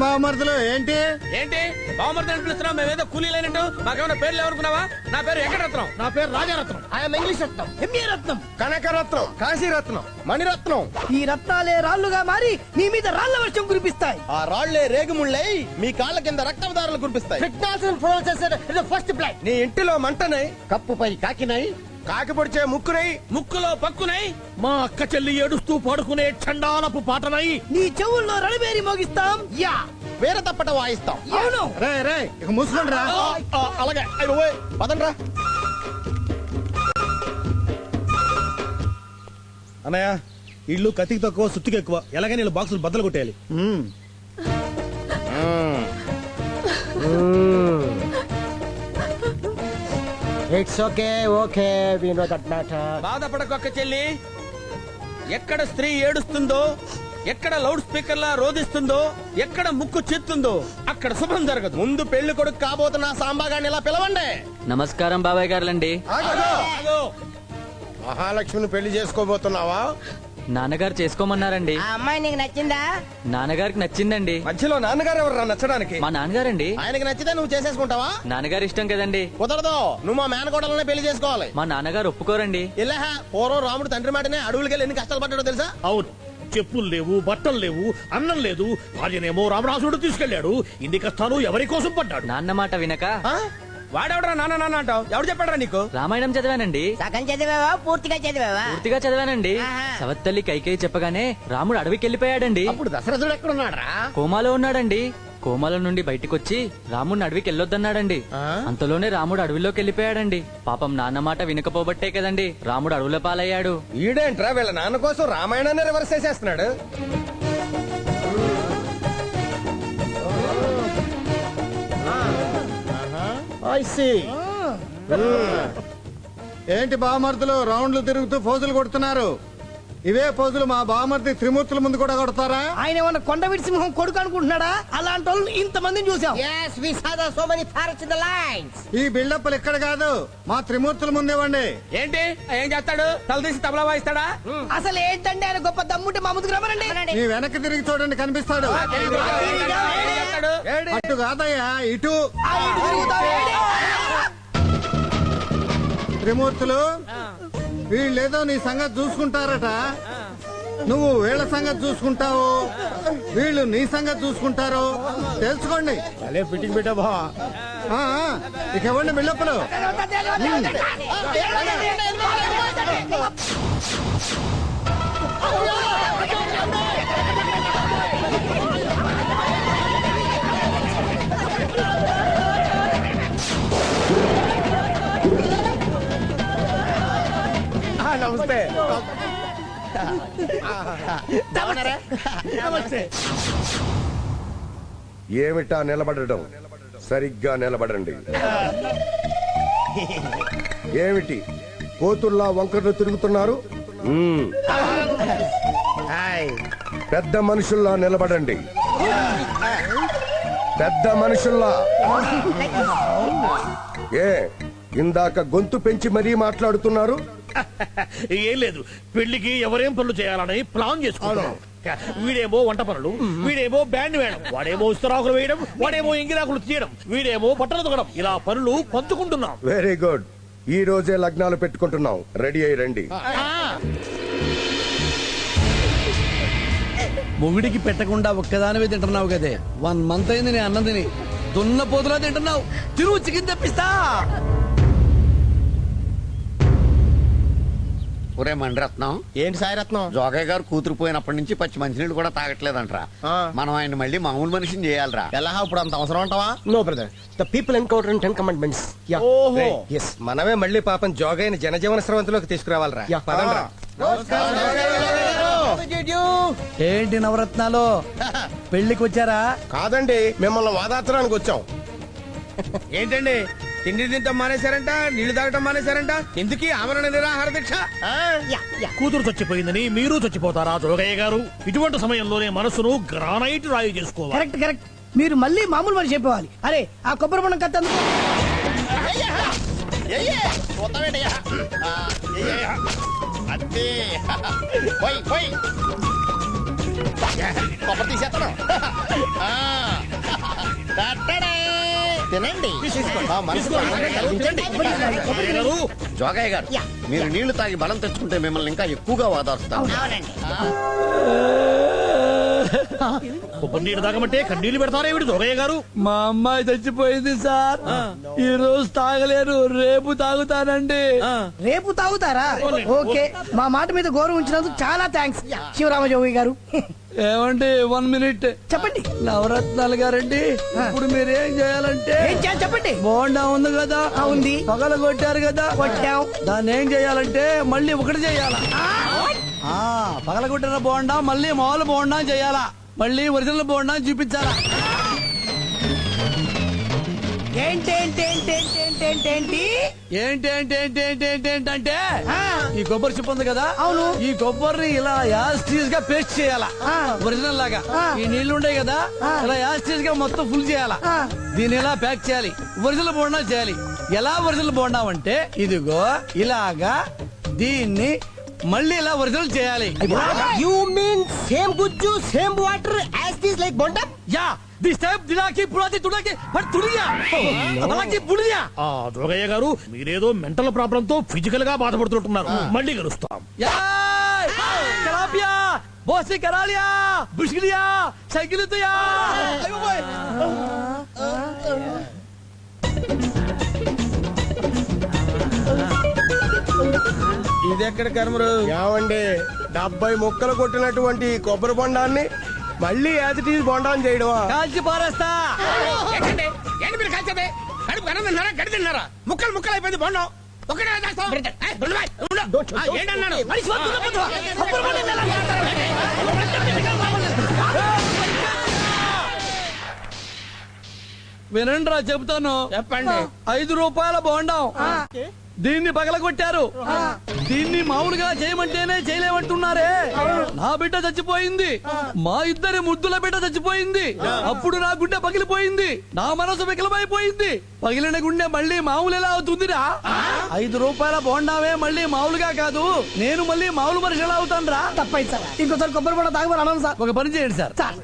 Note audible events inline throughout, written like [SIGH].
బావమరుదులు ఏంటి? ఏంటి? బావమర్ది అని పిలుస్తున్నావు మేమేదో కూలీ లేనట్టు. మాకేమైనా పేర్లు ఎవరుకున్నావా? నా పేరు వెంకటరత్నం. నా పేరు Rajaratnam. I'm English Ratnam. MA Ratnam Kanakaratnam Kasiratnam Maniratnam. ఈ రత్నాలే రాళ్ళుగా మారి మీ మీద రాళ్ళ వర్షం కురిపిస్తాయి. ఆ రాళ్ళే రేగుముళ్ళై మీ కాళ్ళ కింద రక్తదారులు కురిపిస్తాయి. ఫస్ట్ బ్లడ్ నీ ఇంటిలో మంటనై కప్పుపై కాకినాయి కాకి పొడిచే ముక్కునై. ముక్కులో పక్కునై. మా అక్క చెల్లి ఏడుస్తూ పడుకునే చండాలపు పాటనై. నీ చెవుల్లో రణబేరి మోగిస్తాం? యా. వేరే తప్పట వాయిస్తాం. అవును. రే రే. ఇక మూసుకోండి రా. అలాగే. అయ్య బాబోయ్, పదండ్రా. అన్నయ్య ఇల్లు కత్తికి తక్కువ సుత్తికి ఎక్కువ. ఎలాగైనా వీళ్ళు బాక్సులు బద్దలు కొట్టేయాలి. It's okay okay we know that matter బాధపడకొక్క చెల్లి. ఎక్కడ స్త్రీ ఏడుస్తుందో ఎక్కడ లౌడ్ స్పీకర్ లా రోధిస్తుందో ఎక్కడ ముక్కు చిత్తుందో అక్కడ శుభం జరగదు. ముందు పెళ్ళి కొడుకు కాబోతున్న సాంబాగాన్ని ఇలా పిలవండి? నమస్కారం బాబాయ్ గారులండి. మహాలక్ష్మిని పెళ్ళి చేసుకోబోతున్నావా? నాన్నగారు చేసుకోమన్నారండి. ఆ అమ్మాయి నీకు నచ్చిందా? నాన్నగారికి నచ్చిందండి. మధ్యలో నాన్నగారు ఎవరు నచ్చడానికి? మా నాన్నగారండి. ఆయనకి నచ్చితే నువ్వు చేసేసుకుంటావా? నాన్నగారు ఇష్టం కదండి. కుదరదు. నువ్వు మా మేనకోడలనే పెళ్ళి చేసుకోవాలి. మా నాన్నగారు ఒప్పుకోరండి. ఇలా పూర్వం రాముడు తండ్రి మాటనే అడవులకి ఎన్ని కష్టాలు పడ్డాడో తెలుసా? అవును. చెప్పులు లేవు బట్టలు లేవు అన్నం లేదు. భార్యనేమో రామరాజుడు తీసుకెళ్ళాడు ఇన్ని కష్టాలు ఎవరి కోసం పడ్డాడు? నాన్న మాట వినక? ఆ? వాడెవడరా నాన్న నాన్న అంటావు? ఎవడు చెప్పాడరా నీకు? రామాయణం చదివానండి. సగం చదివావా? పూర్తిగా చదివావా? పూర్తిగా చదివానండి. సవత్తల్లి కైకేయి చెప్పగానే రాముడు అడవికి వెళ్ళిపోయాడండి. ఇప్పుడు దశరథుడు ఎక్కడున్నాడా కోమాలో ఉన్నాడండి. కోమాలో నుండి బయటికొచ్చి రాముడిని అడవికి వెళ్ళొద్దన్నాడండి. అంతలోనే రాముడు అడవిలోకి వెళ్ళిపోయాడండి. పాపం నాన్న మాట వినకపోబట్టే కదండి. రాముడు అడవుల పాలయ్యాడు. ఈడేంట్రా వీళ్ళ నాన్న కోసం రామాయణాన్ని రివర్స్ చేసేస్తున్నాడు? ఏంటి బావమర్దులు రౌండ్లు తిరుగుతూ పోజులు కొడుతున్నారు. ఇవే పోజులు మా బావమర్ది త్రిమూర్తుల ముందు కూడా కొడతారా? ఆయన ఏమన్నా కొండవిడి సింహం కొడుకు అనుకుంటున్నాడా? అలాంటి వాళ్ళు ఇంతమందిని చూసాం yes we saw the so many parrots in the lines. ఈ బిల్డప్లు ఇక్కడ కాదు మా త్రిమూర్తుల ముందేవండి ఏంటి? ఏం చేస్తాడు? తల తీసి తబలా వాయిస్తాడా? అసలు ఏంటంటే ఆయన గొప్ప దమ్ముంటే మా ముందుకు రమ్మనండి. మీ వెనక్కి తిరిగి చూడండి కనిపిస్తాడు. చేస్తాడు అటు కాదయ్యా ఇటు. ఆ ఇటు తిరుగుతాం, ఏడి? త్రిమూర్తులు వీళ్ళేదో నీ సంగతి చూసుకుంటారట. నువ్వు వీళ్ళ సంగతి చూసుకుంటావు. వీళ్ళు నీ సంగతి చూసుకుంటారు. తెలుసుకోండి. అలే ఫిట్టింగ్ పెట్టా బా ఆ, ఆ, ఇక ఇవ్వండి బిల్డప్పులు నమస్తే. ఏమిటా నిలబడడం? సరిగ్గా నిలబడండి. ఏమిటి? కోతుల్లా వంకరలు తిరుగుతున్నారు? మ్మ్. పెద్ద మనుషుల్లా నిలబడండి. పెద్ద మనుషుల్లా. ఏ ఇందాక గొంతు పెంచి మరీ మాట్లాడుతున్నారు? ఏం లేదు. పెళ్ళికి ఎవరేం పనులు చేయాలని ప్లాన్ చేసుకుంటున్నాం. వీడేమో వంట పనులు వీడేమో బ్యాండ్ వేయడం వాడేమో ఇస్తరాకులు వేయడం వాడేమో ఇంగిరాకులు తీయడం వీడేమో బట్టలు తొగడం ఇలా పనులు పంచుకుంటున్నాం. Very good. ఈ రోజే లగ్నాలు పెట్టుకుంటున్నాం. రెడీ అయి రండి. మొగుడికి పెట్టకుండా ఒక్కదానివే తింటున్నావు కదే. వన్ మంత్ అయింది నేను అన్నం తిని. దున్న పోతులా తింటున్నావు. తిరుగు చికెన్ తెప్పిస్తా. ఒరే మండరత్నం. ఏంటి సాయిరత్నం? జోగయ్య గారు కూతురు పోయినప్పటి నుంచి పచ్చి మంచినీళ్ళు కూడా తాగట్లేదంట్రా. ఆ. మనం ఆయన మళ్ళీ మామూలు మనిషిని చేయాలరా. ఎలా ఇప్పుడు అంత అవసరం అంటావా? No brother the people encounter in ten commandments ya ఓహో ఎస్ మనమే మళ్ళీ పాపం జోగైన జనజీవన స్రవంతిలోకి తీసుకురావాలరా. యా. పదండ్రా. ఏంటి నవరత్నాలు? [LAUGHS] పెళ్ళికి వచ్చారా కాదండి మిమ్మల్ని వాదార్చడానికి వచ్చాం. ఏంటండి? తిండి తింటాం మానేశారంట నీళ్ళు తాగటం మానేశారంట. ఎందుకు ఆమరణ నిరాహార దీక్ష? కూతురు చచ్చిపోయిందని మీరు చచ్చిపోతారా జోగయ్య గారు? ఇటువంటి సమయంలోనే మనసును గ్రానైట్ రాయి చేసుకోవాలి. Correct correct. మీరు మళ్ళీ మామూలు మనిషి చెప్పేవాలి అరే ఆ కొబ్బరి బొండం కత్తి అందుకో. అంతే. పోయి పోయి. కొబ్బరి తీసేస్తాను. తినండి. మా కలిగించండి. జోగయ్య గారు మీరు నీళ్ళు తాగి బలం తెచ్చుకుంటే మిమ్మల్ని ఇంకా ఎక్కువగా వాదారుస్తాం కొబ్బరి నీళ్ళు తాగమంటే కన్నీళ్ళు పెడతారేమిటి జోగయ్య గారు? మా అమ్మాయి చచ్చిపోయింది సార్. ఈ రోజు తాగలేను రేపు తాగుతానండి. రేపు తాగుతారా? ఓకే. మా మాట మీద గౌరవం ఉంచినందుకు చాలా థ్యాంక్స్ శివరామజోగి గారు. ఏమండి వన్ మినిట్ చెప్పండి. నవరత్నాలు గారండి ఇప్పుడు మీరేం చేయాలంటే ఏం చేయాలి చెప్పండి. బోండా ఉంది కదా ఉంది. పగల కొట్టారు కదా కొట్టాం. దాన్ని ఏం చేయాలంటే మళ్ళీ ఒకటి చేయాలా? ఆ పగల కొట్టిన బోండా మళ్ళీ మామూలు బోండా చేయాలా? మళ్ళీ ఒరిజినల్ బోండా చూపించాలా? ఏంటి ఏంటి ఏంటి? ఏంటేంటేంటి ఏంటేంటేంటేంటేంటంటే ఈ కొబ్బరి చుప్పు ఉంది కదా అవును. ఈ కొబ్బరిని ఇలా యాస్టీస్గా పేస్ట్ చేయాలా? ఒరిజినల్ లాగా. ఈ నీళ్ళు ఉండే కదా ఇలా యాస్టీస్గా మొత్తం ఫుల్ చేయాలా? దీని ఇలా ప్యాక్ చేయాలి? ఒరిజినల్ బోండా చేయాలి. ఎలా ఒరిజినల్ బోండా అంటే ఇదిగో ఇలాగా దీన్ని మళ్ళీ ఇలా ఒరిజినల్ చేయాలి. యు మీన్ సేమ్ గుజ్జు సేమ్ వాటర్ దిస్ లైక్ బొండ యా దిస్ టైప్ దిలాకి పుడాకి తుడాకి బట్ తుడియా అలాగే పుడియా ఆ దుర్గయ్య గారు మీరేదో మెంటల్ ప్రాబ్లం తో ఫిజికల్గా బాధపడుతుంటున్నారు మళ్ళీ కలుస్తాం యా Cycle to ya. బుష్కిలియా boy. ఇది ఎక్కడ కర్మరు? ఏమండి డెబ్బై ముక్కలు కొట్టినటువంటి కొబ్బరి బొండాన్ని మళ్ళీ యాజ్ ఇట్ ఈజ్ బొండాన్ని చేయడమా? కాల్చి పారేస్తా. ఏంటండి? ఏంటి మీరు కలిసేది కడుపు గడి తిన్నారా? ముక్కలు ముక్కలు అయిపోయింది బాగున్నాం ఒకటే ఏంటన్నాను వినండి రా చెబుతాను. చెప్పండి. ఐదు రూపాయల బోండం. దీన్ని పగలగొట్టారు. దీన్ని మామూలుగా చేయమంటేనే చేయలేమంటున్నారే. నా బిడ్డ చచ్చిపోయింది. మా ఇద్దరి ముద్దుల బిడ్డ చచ్చిపోయింది. అప్పుడు నా గుండె పగిలిపోయింది. నా మనసు వికలమైపోయింది. పగిలిన గుండె మళ్ళీ మామూలు ఎలా అవుతుందిరా? ఐదు రూపాయల బోండావే మళ్ళీ మామూలుగా కాదు. నేను మళ్ళీ మామూలు మనిషి ఎలా అవుతాను రా తప్పైంది సార్. ఇంకోసారి కొబ్బరి బొండ తాగమని అన్నాను సార్. ఒక పని చేయండి సార్. సార్.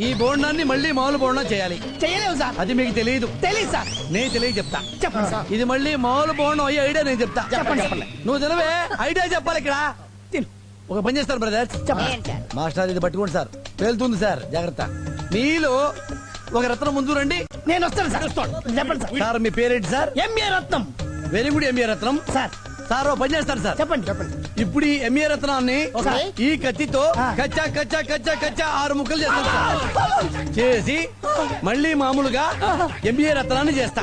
ఈ బోండాన్ని మళ్ళీ మామూలు బోండా చేయాలి. చేయలేము సార్. అది మీకు తెలియదు తెలియదు సార్. నేను తెలియ చెప్తా. చెప్పండి సార్. ఇది మళ్ళీ మామూలు బోండం అయ్యే ఐడియా నేను చెప్తా. చెప్పండి చెప్పండి. నువ్వు తెలివే ఐడియా చెప్పాలి ఇక్కడ. తిను. ఒక పని చేస్తారు బ్రదర్ మాస్టర్ ఇది పట్టుకోండి సార్. పేలుతుంది సార్. జాగ్రత్త. మీలో ఒక రత్నం ముందు రండి. నేను వస్తాను సార్. చెప్పండి సార్. సార్ మీ పేరేంటి sir? MA Ratnam. Very good MA Ratnam. Sir. Sir ఓ పని చేస్తారు సార్. చెప్పండి చెప్పండి. ఇప్పుడు ఈ ఎంఏ రత్నాన్ని. ఈ కత్తితో. కచ్చా కచ్చా కచ్చా కచ్చా ఆరు ముక్కలు చేస్తాం సార్ చేసి మళ్ళీ మామూలుగా ఎంబీఏ రత్నాన్ని చేస్తా.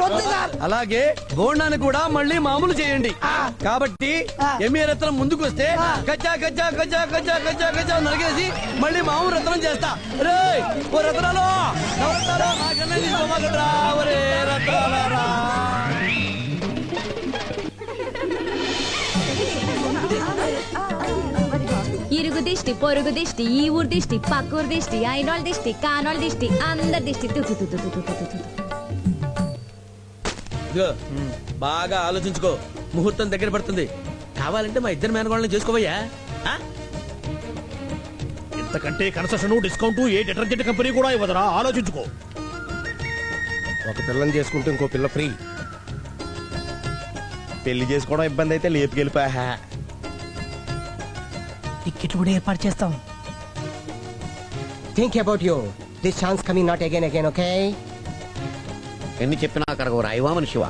అలాగే బోండాన్ని కూడా మళ్ళీ మామూలు చేయండి కాబట్టి. ఎంఏ రత్నం ముందుకు వస్తే కచ్చా కచ్చా కచ్చా కచ్చా కచ్చా కచ్చా నరిగేసి మళ్ళీ మామూలు రత్నం చేస్తా రే ఓ రత్నాలు నాకన్నా రత్నాలారా. దిష్టి పొరుగు దిష్టి ఈ ఊరు దిష్టి పక్కూరు దిష్టి అయినోళ్ళ దిష్టి కానోళ్ళ దిష్టి అందరి దిష్టి. బాగా ఆలోచించుకో. ముహూర్తం దగ్గర పడుతుంది. కావాలంటే మా ఇద్దరు మేనగోళ్ళని చేసుకోవయ్యా. ఇంతకంటే కన్సెషన్ డిస్కౌంట్ ఏ డిటర్జెంట్ కంపెనీ కూడా ఇవ్వదరా? ఆలోచించుకో. ఒక పిల్లని చేసుకుంటే ఇంకో పిల్ల ఫ్రీ. పెళ్ళి చేసుకోవడం ఇబ్బంది అయితే లేపు లేపుకెళ్ళిపోయా. టికెట్లు కూడా ఏర్పాటు చేస్తాం. Think about you this chance coming not again again okay ఎన్ని చెప్పినా అక్కడ రాయివా మనిషివా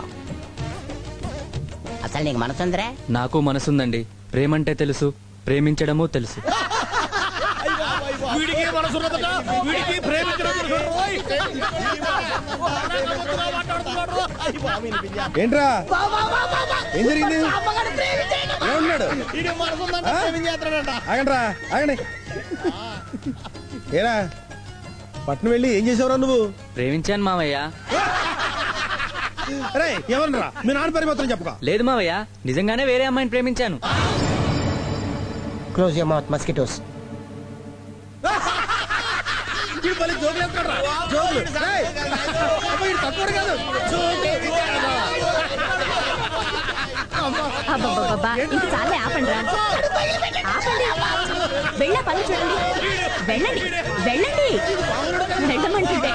అసలు నీకు మనసు ఉందిరా నాకు మనసుందండి. ప్రేమంటే తెలుసు ప్రేమించడము తెలుసు. వీడికి మనసున్నదట వీడికి ప్రేమించినదట. ఓయ్! ఏంట్రా? ఏం జరిగింది? ఏమన్నాడు. ఆగండ్రా ఆగండి. ఏరా పట్నం వెళ్ళి ఏం చేసావురా నువ్వు? ప్రేమించాను మావయ్య. అరే ఎవరన్నా మీ నాన్న పేరు మాత్రం చెప్పుకో. లేదు మావయ్య నిజంగానే వేరే అమ్మాయిని ప్రేమించాను. క్లోజ్ యర్ మౌత్ మస్కిటోస్ అబ్బబ్బబ్బబ్బా, ఇంక చాలే ఆపండి రా. ఆపండి. వెళ్ళ పని చూడండి. వెళ్ళండి వెళ్ళండి. వెళ్ళమంటుంటే.